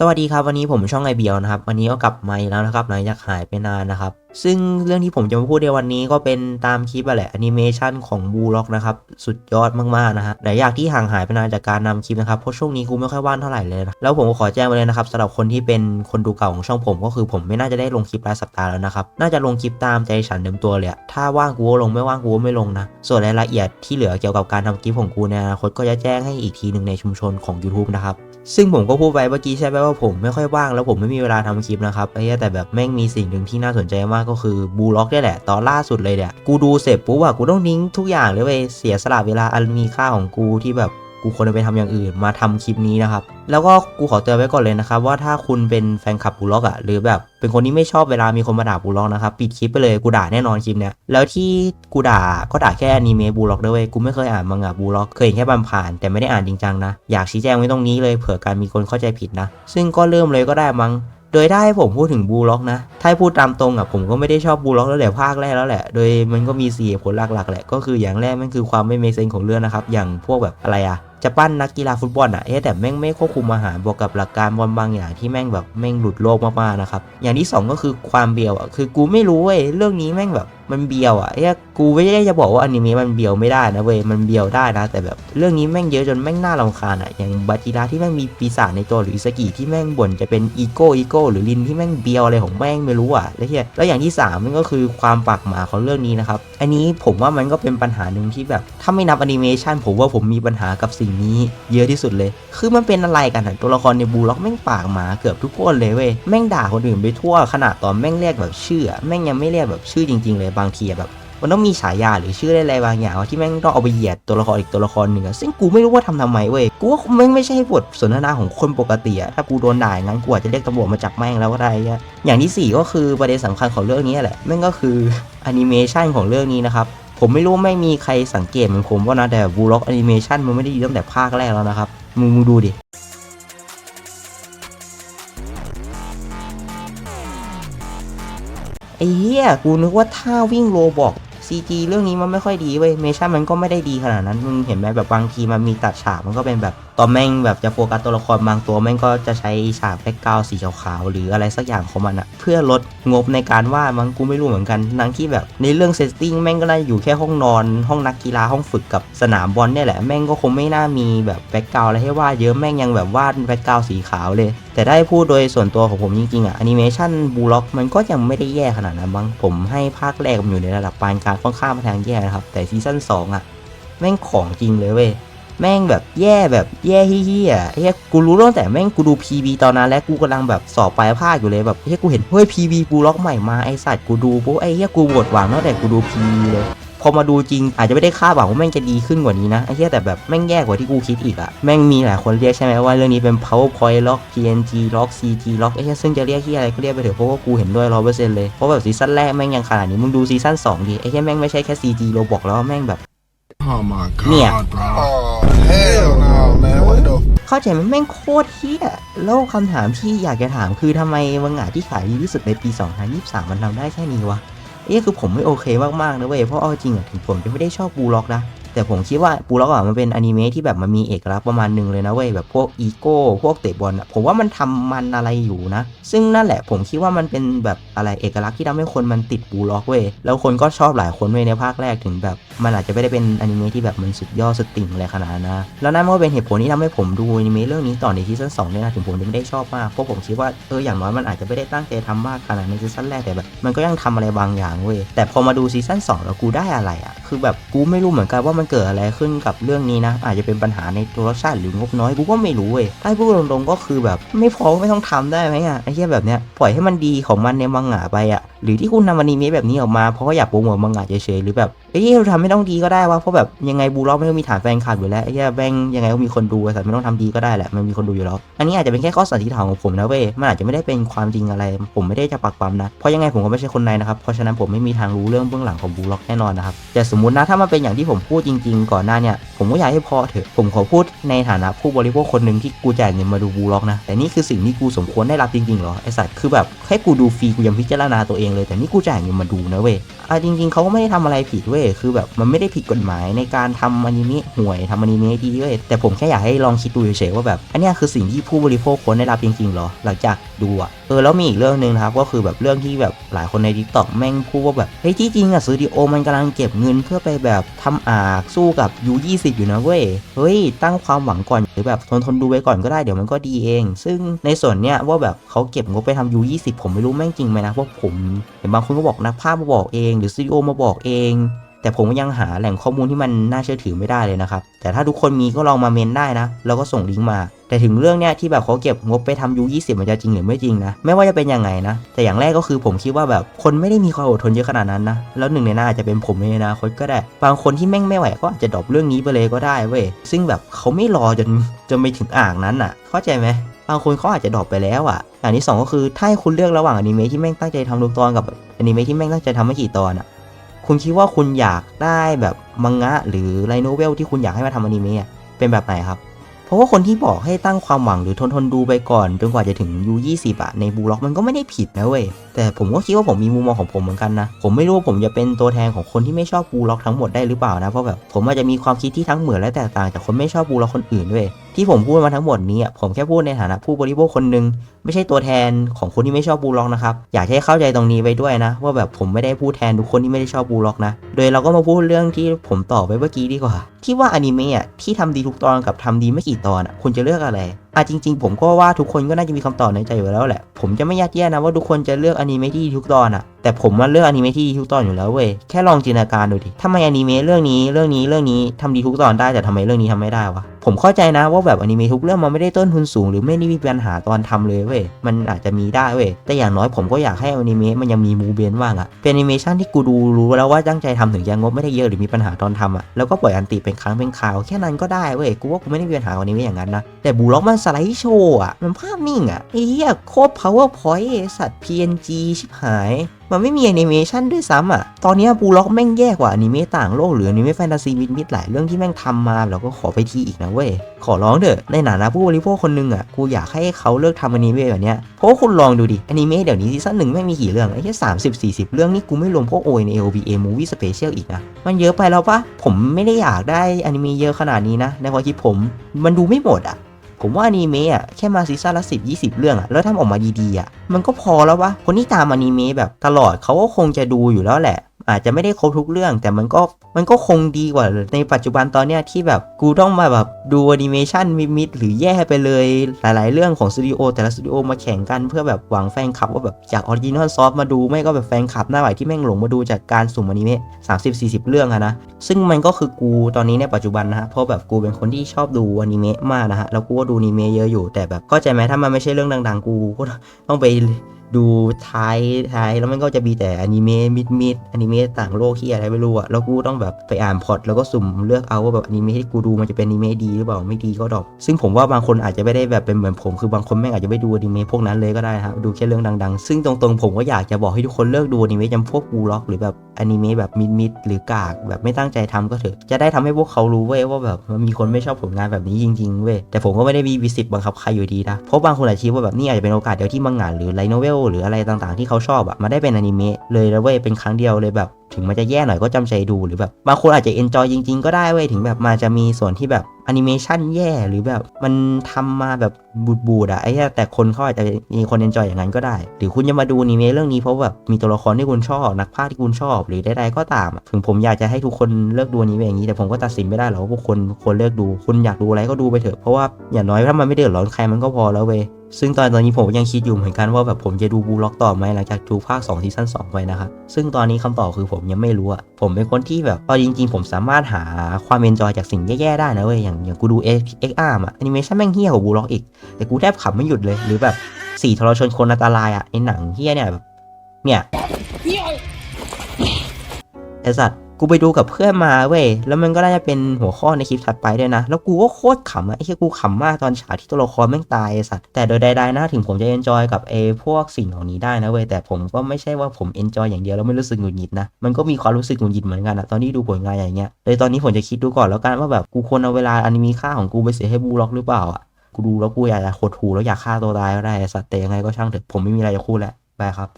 สวัสดีครับวันนี้ผมช่องไอเบียวนะครับ วันนี้ก็กลับมาอีกแล้วนะครับหลังจากหายไปนานนะครับ ซึ่งเรื่องที่ผมจะมาพูดในวันนี้ก็เป็นตามคลิปอะแหละแอนิเมชันของบูล็อกนะครับ สุดยอดมากๆนะฮะหลายอย่างที่ห่างหายไปนานจากการนำคลิปนะครับ เพราะช่วงนี้กูไม่ค่อยว่างเท่าไหร่เลยนะแล้วผมก็ขอแจ้งไว้เลยนะครับสำหรับคนที่เป็นคนดูเก่าของช่องผมก็คือผมไม่น่าจะได้ลงคลิปรายสัปดาห์แล้วนะครับ น่าจะลงคลิปตามใจฉันเดิมตัวเลยถ้าว่างกูก็ลงไม่ว่างกูก็ไม่ลงนะ ส่วนรายละเอียดที่เหลือเกี่ยวกับการทำคลิปของกูในอนาคตก็จะแจ้งให้อีกทีหนึ่งในชุมชนของ YouTube นะครับซึ่งผมก็พูดไปเมื่อกี้ใช่ไหมว่าผมไม่ค่อยว่างแล้วผมไม่มีเวลาทำคลิปนะครับแต่แบบแม่งมีสิ่งหนึ่งที่น่าสนใจมากก็คือบูล็อกนี่แหละ ตอนล่าสุดเลยเนี่ย กูดูเสร็จปุ๊บอะกูต้องทิ้งทุกอย่างเลยเว้ยเสียสละเวลาอันมีค่าของกูที่แบบกูควรจะไปทำอย่างอื่นมาทำคลิปนี้นะครับ แล้วก็กูขอเตือนไว้ก่อนเลยนะครับ ว่าถ้าคุณเป็นแฟนคลับบูล็อกอะหรือแบบเป็นคนที่ไม่ชอบเวลามีคนมาด่าบูล็อกนะครับ ปิดคลิปไปเลยกูด่าแน่นอนคลิปเนี้ยแล้วที่กูด่าก็ด่าแค่อนิเมะบูล็อกด้วยเวยกูไม่เคยอ่านมังงะบูล็อกเคยเห็นแค่ผ่านแต่ไม่ได้อ่านจริงจังนะ อยากชี้แจงไว้ตรงนี้เลยเผื่อการมีคนเข้าใจผิดนะ ซึ่งก็เริ่มเลยก็ได้มั้ง โดยถ้าให้ผมพูดถึงบูล็อกนะ ถ้าพูดตามตรงอะผมก็ไม่ได้ชอบบูล็อกแล้วแหละภาคแรกแล้วแหละ โดยมันก็มีสี่ผลหลักๆแหละ ก็คืออย่างแรกมันคือความไม่เมซเซนของเรื่องนะครับ อย่างพวกแบบอะไรอะจะปั้นนักกีฬาฟุตบอลอะเอ๊ะแต่แม่งไม่ควบคุมอาหารบวกกับหลักการบอลบางอย่างที่แม่งแบบแม่งหลุดโลกมากๆนะครับ อย่างที่สองก็คือความเบียวอะคือกูไม่รู้เว้ยเรื่องนี้แม่งแบบ มันเบียวอะเอ๊ะกูไม่ได้จะบอกว่าอนิเมะมันเบียวไม่ได้นะเว้ยมันเบียวได้นะ แต่แบบเรื่องนี้แม่งเยอะจนแม่งน่ารำคาญอะอย่างบาจิระที่แม่งมีปีศาจในตัวหรืออิสกิที่แม่งบ่นจะเป็นอีโก้อีโก้หรือลินที่แม่งเบียวอะไรของแม่งไม่รู้อะแล้วเฮียแล้วอย่างที่สามมันก็คือความปากหมาของเรื่องนี้นะครับอันนี้ผมว่ามันก็เป็นปัญหาหนึ่งที่แบบถ้าไม่นับอนิเมชันผมว่าผมมีปัญหากับสิ่งนี้เยอะที่สุดเลย คือมันเป็นอะไรกันตัวละครในบูล็อกแม่งปากหมาเกือบทุกคนเลยเว้ยแม่งด่าคนอื่นไปทั่วขนาดตอนแม่งเรียกแบบชื่อแม่งยังไม่เรียกแบบชื่อจริง ๆ เลยบางทีแบบ มันต้องมีฉายาหรือชื่ออะไรบางอย่างวะที่แม่งต้องเอาไปเหยียดตัวละครอีกตัวละครหนึ่งอะซึ่งกูไม่รู้ว่าทำทำไมเว้ยกูว่าแม่งไม่ใช่บทสนทนาของคนปกติอะถ้ากูโดนด่าอย่างนั้นกูอาจจะเรียกตำรวจมาจับแม่งแล้วก็ได้อะอย่างที่สี่ก็คือประเด็นสำคัญของเรื่องนี้แหละแม่งก็คือแอนิเมชันของเรื่องนี้นะครับผมไม่รู้ไม่มีใครสังเกตเหมือนผมว่านะแต่บูล็อกแอนิเมชันมันไม่ได้ดีตั้งแต่ภาคแรกแล้วนะครับมึงดูดิ ไอ้เหี้ยกูนึกว่าท่าวิ่งโรบอก CG เรื่องนี้มันไม่ค่อยดีเว้ยเมชั่นมันก็ไม่ได้ดีขนาดนั้นมึงเห็นไหมแบบบางทีมันมีตัดฉากมันก็เป็นแบบตอนแม่งแบบจะโฟกัสตัวละครบางตัวแม่งก็จะใช้ฉากแบ็กกราวสีขาวๆหรืออะไรสักอย่างของมันอะเพื่อลดงบในการวาดมั้งกูไม่รู้เหมือนกันทั้งที่แบบในเรื่องเซตติ้งแม่งก็น่าอยู่แค่ห้องนอน ห้องนักกีฬาห้องฝึกกับสนามบอลเนี่ยแหละแม่งก็คงไม่น่ามีแบบแบ็กกราวอะไรให้วาดเยอะแม่งยังแบบวาดแบ็กกราวสีขาวเลย แต่ได้พูดโดยส่วนตัวของผมจริงๆอะแอนิเมชันบูล็อกมันก็ยังไม่ได้แย่ขนาดนั้นบ้างผมให้ภาคแรกมันอยู่ในระดับปานกลางค่อนข้างมาทางแย่นะครับ แต่ซีซั่น2อะแม่งของจริงเลยเว้ยแม่งแบบแย่แบบแย่เฮี้ยเฮียกูรู้ตั้งแต่แม่งกูดู PV ตอนนั้นแล้วกูกำลังแบบสอบปลายภาคอยู่เลยแบบเฮียกูเห็นเฮ้ย PV กูล็อกใหม่มาไอสัตว์กูดูปุ๊บไอเฮียกูหมดหวังตั้งแต่กูดู PV เลย พอมาดูจริงอาจจะไม่ได้คาดหวังว่าแม่งจะดีขึ้นกว่านี้นะไอ้เหี้ยแต่แบบแม่งแย่กว่าที่กูคิดอีกอะแม่งมีหลายคนเรียกใช่ไหมว่าเรื่องนี้เป็น powerpoint ล็อก png ล็อก cg ล็อกไอ้เหี้ยซึ่งจะเรียกที่อะไรก็เรียกไปเถอะเพราะว่ากูเห็นด้วยร้อยเปอร์เซ็นต์เลยเพราะแบบซีซั่นแรกแม่งยังขนาดนี้มึงดูซีซั่นสองดิไอ้เหี้ยแม่งไม่ใช่แค่ cg โรบอกแล้วแม่งแบบ Oh my god, Yeah. bro. Oh hell no, man! What the เข้าใจไหมแม่งโคตรเฮี้ยแล้วคำถามที่อยากจะถามคือทำไมมังงะที่ขายดีที่สุดในปี 2023 มันทำได้แค่นี้วะ เอ๊ะคือผมไม่โอเคมากๆนะเว้ยเพราะเอาจริงอะถึงผมจะไม่ได้ชอบบูล็อกนะ แต่ผมคิดว่าบูล็อกอะมันเป็นอนิเมะที่แบบมันมีเอกลักษณ์ประมาณหนึ่งเลยนะเว้ยแบบพวกอีโก้พวกเตะบอลอะผมว่ามันทำมันอะไรอยู่นะ ซึ่งนั่นแหละผมคิดว่ามันเป็นแบบอะไรเอกลักษณ์ที่ทำให้คนมันติดบูล็อกเว้ยแล้วคนก็ชอบหลายคนเว้ยในภาคแรกถึงแบบ มันอาจจะไม่ได้เป็นอนิเมะที่แบบมันสุดยอดสุดติ่งอะไรขนาดนะ แล้วนั่นก็เป็นเหตุผลที่ทำให้ผมดูอนิเมะเรื่องนี้ต่อในซีซั่นสองเนี่ยนะถึงผมจะไม่ได้ชอบมากเพราะผมคิดว่าเอออย่างน้อยมันอาจจะไม่ได้ตั้งใจทำมากขนาดในซีซั่นแรกแต่แบบมันก็ยังทำอะไรบางอย่างเว้ยแต่พอมาดูซีซั่นสองแล้วกูได้อะไรอะคือแบบกูไม่รู้เหมือนกันว่ามันเกิดอะไรขึ้นกับเรื่องนี้นะ อาจจะเป็นปัญหาในตัวรสชาติหรืองบน้อยกูก็ไม่รู้เว้ยถ้าให้พูดตรงๆก็คือแบบไม่พอไม่ต้องทำได้ไหมอะไอ้เหี้ยแบบเนี้ยปล่อยให้มันดีของมันในมังงะไปอะหรือที่คุณทำอนิเมะแบบนี้ออกมาเพราะว่าอยากโปรโมทมังงะเฉยๆหรือแบบ อ้ยเราทำไม่ต้องดีก็ได้วะเพราะแบบยังไงบูล็อกไมันก็มีฐานแฟนคลับอยู่แล้วไอ้เหี้ยแบงยังไงก็มีคนดูไอสัตว์ไม่ต้องทำดีก็ได้แหละมันมีคนดูอยู่แล้วอันนี้อาจจะเป็นแค่ข้อสันนิษฐานของผมนะเว้ยมันอาจจะไม่ได้เป็นความจริงอะไร ผมไม่ได้จะปักปั๊มนะเพราะยังไงผมก็ไม่ใช่คนในนะครับเพราะฉะนั้นผมไม่มีทางรู้เรื่องเบื้องหลังของบูล็อกแน่นอนนะครับแต่สมมตินะถ้ามันเป็นอย่างที่ผมพูดจริง ๆ ก่อนหน้าเนี่ยผมก็อยากให้พอเถอะผมขอพูดในฐานะผู้บริโภคคนหนึ่งที่กูจ่ายเงินมาดูบูล็อกนะแต่นี่คือสิ่งที่กูสมควรได้รับจริงๆหรอไอสัตว์คือแบบแค่กูดูฟรีกูยังพิจารณาตัวเองเลย แต่นี่กูจ่ายเงินมาดูนะเว้ยอะจริง ๆเขาก็ไม่ได้ทำอะไรผิดเว้ยคือแบบมันไม่ได้ผิดกฎหมายในการทำอนิเมะห่วยทำอนิเมะดีเว้ยแต่ผมแค่อยากให้ลองคิดดูเฉยๆว่าแบบอันนี้คือสิ่งที่ผู้บริโภคควรได้รับจริงๆหรอ หลังจากดูอะเออแล้วมีอีกเรื่องหนึ่งนะครับก็คือแบบเรื่องที่แบบหลายคนใน t ิ k t o k แม่งพูดว่าแบบเฮ้ยที่จริงอะสตูดิโอมันกำลังเก็บเงินเพื่อไปแบบทำอากสู้กับ U20 อยู่นะเว้ยเฮ้ยตั้งความหวังก่อนหรือแบบทนทนดูไว้ก่อนก็ได้เดี๋ยวมันก็ดีเอง ซึ่งในส่วนเนี้ยว่าแบบเขาเก็บงบไปทำ U20 ผมไม่รู้แม่งจริงไหมนะเพราะผมเห็นบางคนก็บอกนักภาพมาบอกเอง หรือสตูดิโอมาบอกเองแต่ผมก็ยังหาแหล่งข้อมูลที่มันน่าเชื่อถือไม่ได้เลยนะครับ แต่ถ้าทุกคนมีก็ลองมาเมนได้นะ แล้วก็ส่งลิงก์มา แต่ถึงเรื่องเนี้ยที่แบบเขาเก็บงบไปทำยู20มันจะจริงหรือไม่จริงนะ ไม่ว่าจะเป็นยังไงนะ แต่อย่างแรกก็คือผมคิดว่าแบบคนไม่ได้มีความอดทนเยอะขนาดนั้นนะ แล้วหนึ่งในนั้นอาจจะเป็นผมในอนาคตก็ได้ บางคนที่แม่งไม่ไหวก็อาจจะดรอปเรื่องนี้ไปเลยก็ได้เว้ย ซึ่งแบบเขาไม่รอจนจนไปถึงอ่างนั้นอะ เข้าใจไหมบางคนเขาอาจจะดรอปไปแล้วอะอย่างที่สองก็คือถ้าให้คุณเลือกระหว่างอนิเมะที่แม่งตั้งใจทำทุกตอนกับอนิเมะที่แม่งตั้งใจทำไม่กี่ตอนอะ คุณคิดว่าคุณอยากได้แบบมังงะ หรือไลโนเวลที่คุณอยากให้มาทำอนิเมะเป็นแบบไหนครับ เพราะว่าคนที่บอกให้ตั้งความหวังหรือทนทนดูไปก่อนจนกว่าจะถึง U20 อะในบูล็อกมันก็ไม่ได้ผิดนะเว้ย แต่ผมก็คิดว่าผมมีมุมมองของผมเหมือนกันนะ ผมไม่รู้ว่าผมจะเป็นตัวแทนของคนที่ไม่ชอบบูล็อกทั้งหมดได้หรือเปล่านะ เพราะแบบผมอาจจะมีความคิดที่ทั้งเหมือนและแตกต่างจากคนไม่ชอบบูล็อกคนอื่นด้วย ที่ผมพูดมาทั้งหมดนี้อะผมแค่พูดในฐานะผู้บริโภคคนหนึ่งไม่ใช่ตัวแทนของคนที่ไม่ชอบบูล็อกนะครับอยากให้เข้าใจตรงนี้ไปด้วยนะ ว่าแบบผมไม่ได้พูดแทนทุกคนที่ไม่ได้ชอบบูล็อกนะ โดยเราก็มาพูดเรื่องที่ผมตอบไปเมื่อกี้ดีกว่า ที่ว่าอนิเมะอะที่ทำดีทุกตอนกับทำดีไม่กี่ตอนอะคุณจะเลือกอะไร อะจริง ๆ ผมก็ว่าทุกคนก็น่าจะมีคำตอบในใจอยู่แล้วแหละ ผมจะไม่ยัดเยียดนะว่าทุกคนจะเลือกอนิเมะที่ดีทุกตอนอะแต่ผมมาเลือกอนิเมะที่ดีทุกตอนอยู่แล้วเว้ย แค่ลองจินตนาการดูดิทำไมอนิเมะเรื่องนี้เรื่องนี้เรื่องนี้ทำดีทุกตอนได้แต่ทำไมเรื่องนี้ทำไม่ได้วะ ผมเข้าใจนะว่าแบบอนิเมะทุกเรื่องมันไม่ได้ต้นทุนสูงหรือไม่ได้มีปัญหาตอนทำเลยเว้ย มันอาจจะมีได้เว้ย แต่อย่างน้อยผมก็อยากให้อนิเมะมันยังมีมูเบนว่างอะเป็นแอนิเมชันที่กูดูรู้แล้วว่าตั้งใจทำถึงจะงบไม่ได้เยอะหรือมีปัญหาตอนทำอะแล้วก็ปล่อยอันติเป็นครั้งเป็นคราวแค่นั้นก็ได้เว้ย กูว่ากูไม่ได้มีปัญหากับอนิเมะอย่างนั้นนะ แต่บูล็อกมันสไลด์โชว์อะมันภาพนิ่งอะไอ้เหี้ยโคตร powerpoint สัตว์ PNG ชิบหาย มันไม่มีแอนิเมชันด้วยซ้ำอะ ตอนนี้บูล็อกแม่งแย่กว่าอนิเมะต่างโลกหรืออนิเมะแฟนตาซีมิดมิดหลายเรื่องที่แม่งทำมาแล้วก็ขอไปทีอีกนะเว้ย ขอร้องเถอะ ในฐานะผู้บริโภคคนหนึงอะ กูอยากให้เขาเลิกทำอนิเมะแบบเนี้ย เพราะคุณลองดูดิ อนิเมะเดี๋ยวนี้ซีซั่นหนึ่งแม่งมีกี่เรื่องไอ้แค่สามสิบสี่สิบเรื่องนี่กูไม่รวมพวก o n a OVA Movie Special อีกนะ มันเยอะไปแล้วปะผมไม่ได้อยากได้อนิเมะเยอะขนาดนี้นะในความคิดผม มันดูไม่หมดอะ ผมว่าอนิเมะอะแค่มาซีซั่นละสิบยี่สิบเรื่องอะแล้วทำออกมาดีๆอะมันก็พอแล้ววะคนที่ตามอนิเมะแบบตลอดเขาก็คงจะดูอยู่แล้วแหละ อาจจะไม่ได้ครบทุกเรื่อง แต่มันก็มันก็คงดีกว่าในปัจจุบันตอนเนี้ยที่แบบกูต้องมาแบบดูอนิเมชันมิดๆหรือแย่ไปเลยหลายๆ เรื่องของสตูดิโอแต่ละสตูดิโอมาแข่งกันเพื่อแบบหวังแฟนคลับว่าแบบจากออริจินอลซอฟมาดูไม่ก็แบบแฟนคลับหน้าใหม่ที่แม่งหลงมาดูจากการสุ่มอนิเมะ30-40เรื่องอะนะซึ่งมันก็คือกูตอนนี้ในปัจจุบันนะฮะเพราะแบบกูเป็นคนที่ชอบดูอนิเมะมากนะฮะแล้วกูก็ดูอนิเมะเยอะอยู่แต่แบบเข้าใจไหมถ้ามันไม่ใช่เรื่องดังๆกูก็ต้องไป ดูท้ายท้ายแล้วมันก็จะมีแต่อนิเมะมิดมิดอนิเมะต่างโลกที่อะไรไม่รู้อะแล้วกูต้องแบบไปอ่านพอตแล้วก็สุ่มเลือกเอาว่าแบบอนิเมะที่กูดูมันจะเป็นอนิเมะดีหรือเปล่าไม่ดีก็ดอก ซึ่งผมว่าบางคนอาจจะไม่ได้แบบเป็นเหมือนผม คือบางคนแม่งอาจจะไม่ดูอนิเมะพวกนั้นเลยก็ได้ครับดูแค่เรื่องดังๆ ซึ่งตรงๆผมก็อยากจะบอกให้ทุกคนเลิกดูอนิเมะจำพวกบูล็อก หรือแบบอนิเมะแบบมิดๆหรือกากแบบไม่ตั้งใจทำก็เถอะจะได้ทำให้พวกเขารู้เว้ยว่าแบบมีคนไม่ชอบผลงานแบบนี้จริงๆเว้ยแต่ผมก็ไม่ได้มีวิสิตบังคับใครอยู่ดีนะเพราะบางคนอาจจะคิดว่าแบบนี่อาจจะเป็นโอกาสเดียวที่มังงะหรือไลโนเวลหรืออะไรต่างๆ ที่เขาชอบอะมาได้เป็นอนิเมะเลยแล้วเว้ยเป็นครั้งเดียวเลยแบบถึงมันจะแย่หน่อยก็จำใจดูหรือแบบบางคนอาจจะเอนจอยจริง ๆ ก็ได้เว้ยถึงแบบมันจะมีส่วนที่แบบ อนิเมชันแย่หรือแบบมันทำมาแบบบูดๆอะไอ้แต่คนเขาอาจจะมีคนเอนจอยอย่างนั้นก็ได้ หรือคุณจะมาดูอนิเมะเรื่องนี้เพราะแบบมีตัวละครที่คุณชอบ นักพากย์ที่คุณชอบ หรือใดๆก็ตาม ถึงผมอยากจะให้ทุกคนเลิกดูอนิเมะอย่างนี้ แต่ผมก็ตัดสินไม่ได้หรอกว่าพวกคนควรเลิกดู คุณอยากดูอะไรก็ดูไปเถอะ เพราะว่าอย่างน้อยถ้ามันไม่เดือดร้อนใครมันก็พอแล้วเว้ยซึ่งตอนตอนนี้ผมยังคิดอยู่เหมือนกันว่าแบบผมจะดูบูล็อกต่อไหมหลังจากดูภาค2ซีซั่น2ไปนะครับซึ่งตอนนี้คำตอบคือผมยังไม่รู้อะ ผมเป็นคนที่แบบพอจริง ๆ ผมสามารถหาความเอนจอยจากสิ่งแย่ๆได้นะเว้ยอย่างอย่างกูดู X X R อะแอนิเมชันแม่งเฮี้ยกว่าบูล็อกอีก แต่กูแทบขำไม่หยุดเลย หรือแบบสี่ทรชนคนอันตรายอะไอหนังเฮี้ยเนี่ยแบบเนี่ยไอสัตว์ กูไปดูกับเพื่อนมาเว้ย แล้วมันก็น่าจะเป็นหัวข้อในคลิปถัดไปด้วยนะ แล้วกูก็โคตรขำอะไอ้แค่กูขำมากตอนฉากที่ตัวละครแม่งตายสัตว์ แต่โดยใดๆนะถึงผมจะเอนจอยกับไอ้พวกสิ่งเหล่านี้ได้นะเว้ย แต่ผมก็ไม่ใช่ว่าผมเอนจอยอย่างเดียวแล้วไม่รู้สึกหงุดหงิดนะ มันก็มีความรู้สึกหงุดหงิดเหมือนกันอะตอนที่ดูผลงานอย่างเงี้ย เลยตอนนี้ผมจะคิดดูก่อนแล้วกันว่าแบบกูควรเอาเวลาอันมีค่าของกูไปเสียให้บูล็อกหรือเปล่าอะกูดูแล้วกูอยากจะหดหูแล้วอยากฆ่าตัวตายก็ได้สัตว์แต่ยังไงก็ช่างเถอะผมไม่มีอะไรจะพูดแล้วบายครับ